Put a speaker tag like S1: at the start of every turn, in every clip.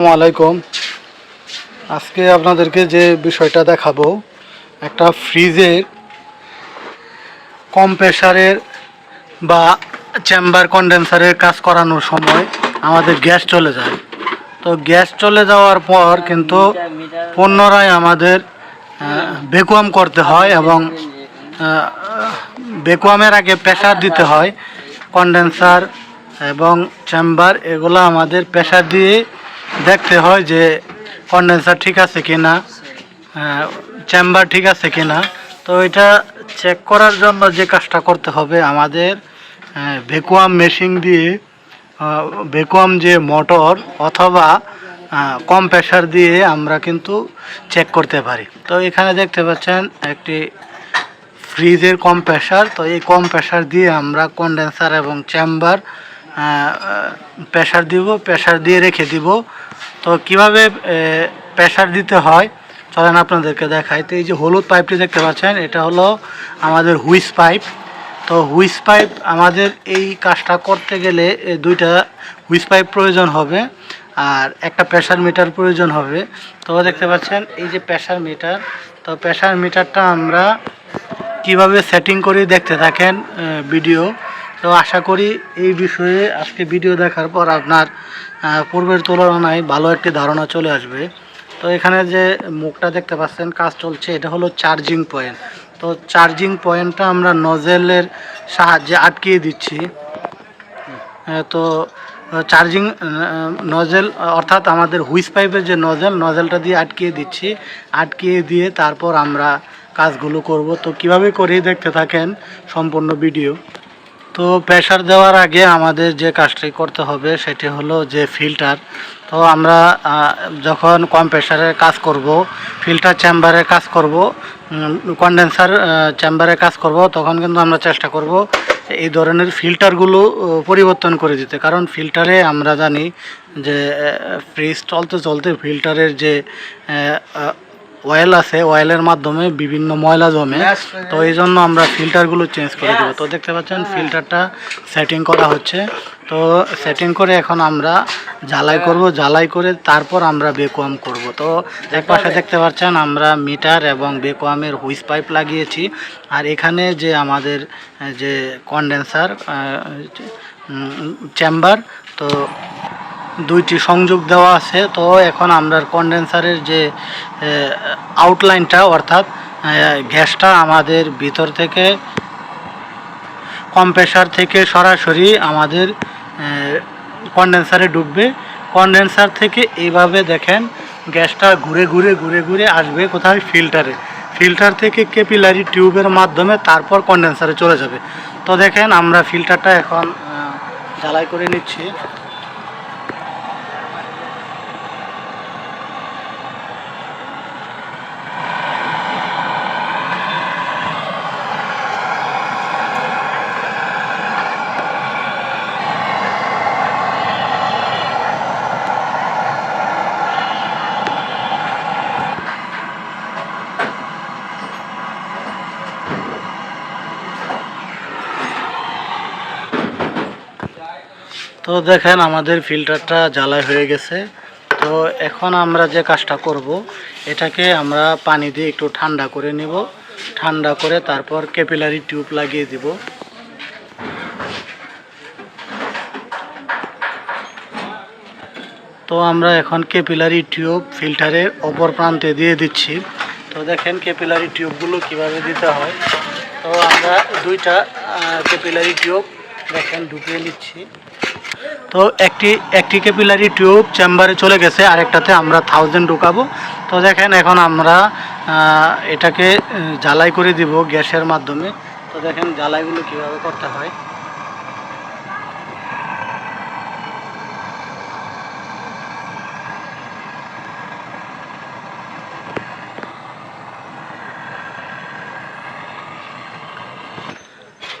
S1: আসসালামু আলাইকুম। আজকে আপনাদেরকে যে বিষয়টা দেখাবো, একটা ফ্রিজের কম প্রেশারের বা চেম্বার কন্ডেন্সারের কাজ করানোর সময় আমাদের গ্যাস চলে যায়। তো গ্যাস চলে যাওয়ার পর কিন্তু পুনরায় আমাদের ভেকুয়াম করতে হয় এবং ভেকুয়ামের আগে প্রেশার দিতে হয়, কন্ডেন্সার এবং চেম্বার, এগুলো আমাদের প্রেশার দিয়ে দেখতে হয় যে কন্ডেন্সার ঠিক আছে কি না চেম্বার ঠিক আছে কি না তো এটা চেক করার জন্য যে কাজটা করতে হবে আমাদের ভেকুয়াম মেশিন দিয়ে ভেকুয়াম যে মোটর অথবা কম প্রেশার দিয়ে আমরা কিন্তু চেক করতে পারি। তো এখানে দেখতে পাচ্ছেন একটি ফ্রিজের কম প্রেশার তো এই কম প্রেশার দিয়ে আমরা কন্ডেন্সার এবং চেম্বার প্রেশার দিব প্রেশার দিয়ে রেখে দিব। তো কীভাবে প্রেশার দিতে হয়? চলেন আপনাদেরকে দেখাই। তো এই যে হলুদ পাইপটি দেখতে পাচ্ছেন, এটা হলো আমাদের হুইস পাইপ তো হুইস পাইপ আমাদের এই কাজটা করতে গেলে দুইটা হুইস পাইপ প্রয়োজন হবে, আর একটা প্রেশার মিটার প্রয়োজন হবে। তো দেখতে পাচ্ছেন, এই যে প্রেশার মিটার তো প্রেশার মিটারটা আমরা কীভাবে সেটিং করে দেখতে থাকেন ভিডিও তো আশা করি এই বিষয়ে আজকে ভিডিও দেখার পর আপনার পূর্বের তুলনায় ভালো একটি ধারণা চলে আসবে। তো এখানে যে মুখটা দেখতে পাচ্ছেন, কাজ চলছে, এটা হলো চার্জিং পয়েন্ট তো চার্জিং পয়েন্টটা আমরা নজেলের সাহায্যে আটকিয়ে দিচ্ছি। তো চার্জিং নজেল অর্থাৎ আমাদের হুইস পাইপের যে নজেল নজেলটা দিয়ে আটকিয়ে দিচ্ছি। আটকিয়ে দিয়ে তারপর আমরা কাজগুলো করব। তো কীভাবে করি দেখতে থাকেন সম্পূর্ণ ভিডিও তো প্রেশার দেওয়ার আগে আমাদের যে কাজটি করতে হবে সেটি হলো যে ফিল্টার তো আমরা যখন কম প্রেশারে কাজ করব ফিল্টার চেম্বারে কাজ করব কন্ডেন্সার চেম্বারে কাজ করব, তখন কিন্তু আমরা চেষ্টা করব এই ধরনের ফিল্টারগুলো পরিবর্তন করে দিতে। কারণ ফিল্টারে আমরা জানি যে ফ্রিজ চলতে চলতে ফিল্টারের যে অয়েল আছে অয়েলের মাধ্যমে বিভিন্ন ময়লা জমে তো এই জন্য আমরা ফিল্টারগুলো চেঞ্জ করে দেবো। তো দেখতে পাচ্ছেন ফিল্টারটা সেটিং করা হচ্ছে। তো সেটিং করে এখন আমরা জ্বালাই করব জ্বালাই করে তারপর আমরা বেকোয়াম করব। তো এক পাশে দেখতে পাচ্ছেন আমরা মিটার এবং বেকোয়ামের হুইস পাইপ লাগিয়েছি। আর এখানে যে আমাদের যে কন্ডেন্সার চেম্বার তো দুইটি সংযোগ দেওয়া আছে। তো এখন আমরা কন্ডেন্সারের যে আউটলাইনটা অর্থাৎ গ্যাসটা আমাদের ভিতর থেকে কম্প্রেসার থেকে সরাসরি আমাদের কন্ডেন্সারে ডুববে কন্ডেন্সার থেকে এইভাবে দেখেন, গ্যাসটা ঘুরে ঘুরে ঘুরে ঘুরে আসবে কোথায়? ফিল্টারে ফিল্টার থেকে কেপিলারি টিউবের মাধ্যমে তারপর কন্ডেন্সারে চলে যাবে। তো দেখেন, আমরা ফিল্টারটা এখন জ্বালাই করে নিচ্ছি। তো দেখেন আমাদের ফিল্টারটা জ্বালাই হয়ে গেছে। তো এখন আমরা যে কাজটা করব, এটাকে আমরা পানি দিয়ে একটু ঠান্ডা করে নিব। ঠান্ডা করে তারপর ক্যাপিলারি টিউব লাগিয়ে দিব। তো আমরা এখন ক্যাপিলারি টিউব ফিল্টারের অপর প্রান্তে দিয়ে দিচ্ছি। তো দেখেন ক্যাপিলারি টিউবগুলো কীভাবে দিতে হয়। তো আমরা দুইটা ক্যাপিলারি টিউব দেখেন ঢুকিয়ে নিচ্ছি। তো একটি একটি ক্যাপিলারি টিউব চেম্বারে চলে গেছে, আরেকটাতে আমরা থাউজেন্ড ঢুকাবো। তো দেখেন এখন আমরা এটাকে জ্বালাই করে দিব গ্যাসের মাধ্যমে। তো দেখেন জ্বালাইগুলো কীভাবে করতে হয়।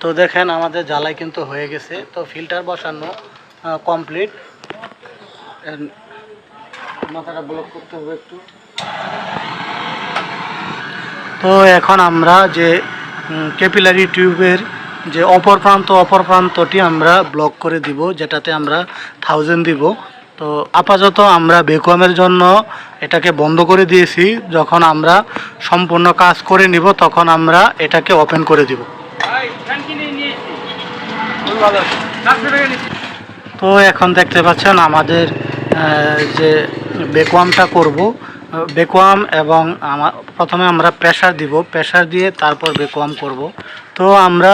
S1: তো দেখেন আমাদের জ্বালাই কিন্তু হয়ে গেছে। তো ফিল্টার বসানো কমপ্লিট। মাথাটা ব্লক করতে হবে একটু। তো এখন আমরা যে ক্যাপিলারি টিউবের যে অপর প্রান্ত, অপর প্রান্তটি আমরা ব্লক করে দিব, যেটাতে আমরা থাউজেন্ড দিব। তো আপাতত আমরা ভ্যাকুয়ামের জন্য এটাকে বন্ধ করে দিয়েছি। যখন আমরা সম্পূর্ণ কাজ করে নিব, তখন আমরা এটাকে ওপেন করে দিব। তো এখন দেখতে পাচ্ছেন আমাদের যে বেকুয়ামটা করব বেকুয়াম এবং আমার প্রথমে আমরা প্রেশার দিব প্রেশার দিয়ে তারপর বেকুয়াম করব। তো আমরা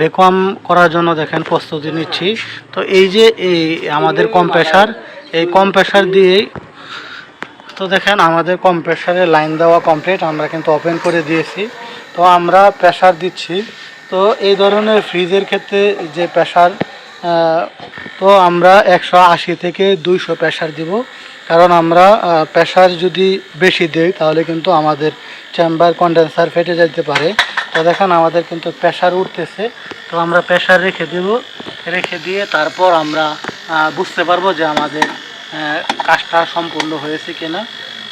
S1: বেকুয়াম করার জন্য দেখেন প্রস্তুতি নিচ্ছি। তো এই যে এই আমাদের কম প্রেশার এই কম প্রেশার দিয়েই, তো দেখেন আমাদের কম প্রেশারে লাইন দেওয়া কমপ্লিট, আমরা কিন্তু ওপেন করে দিয়েছি। তো আমরা প্রেশার দিচ্ছি। তো এই ধরনের ফ্রিজের ক্ষেত্রে যে প্রেশার তো আমরা একশো আশি থেকে দুইশো প্রেশার দিব। কারণ আমরা প্রেশার যদি বেশি দিই, তাহলে কিন্তু আমাদের চেম্বার কন্ডেন্সার ফেটে যেতে পারে। তো দেখেন আমাদের কিন্তু প্রেশার উঠতেছে। তো আমরা প্রেশার রেখে দেব। রেখে দিয়ে তারপর আমরা বুঝতে পারব যে আমাদের কাজটা সম্পূর্ণ হয়েছে কিনা।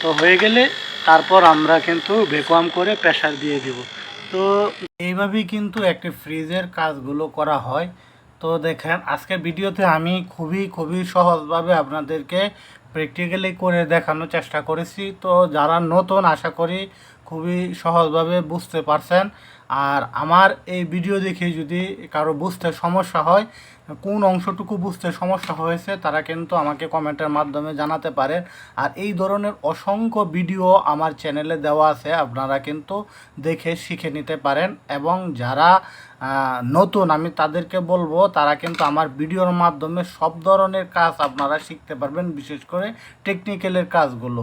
S1: তো হয়ে গেলে তারপর আমরা কিন্তু ভ্যাকুয়াম করে প্রেশার দিয়ে দিব। তো এইভাবেই কিন্তু একটি ফ্রিজের কাজগুলো করা হয়। তো দেখেন, আজকের ভিডিওতে আমি খুবই খুবই সহজভাবে আপনাদেরকে প্র্যাকটিক্যালি করে দেখানোর চেষ্টা করেছি। তো যারা নতুন, আশা করি খুবই সহজভাবে বুঝতে পারছেন। আর আমার এই ভিডিও দেখে যদি কারও বুঝতে সমস্যা হয়, কোন অংশটুকু বুঝতে সমস্যা হয়েছে, তারা কিন্তু আমাকে কমেন্টের মাধ্যমে জানাতে পারেন। আর এই ধরনের অসংখ্য ভিডিও আমার চ্যানেলে দেওয়া আছে, আপনারা কিন্তু দেখে শিখে নিতে পারেন। এবং যারা নতুন, আমি তাদেরকে বলব, তারা কিন্তু আমার ভিডিওর মাধ্যমে সব ধরনের কাজ আপনারা শিখতে পারবেন, বিশেষ করে টেকনিক্যালের কাজগুলো।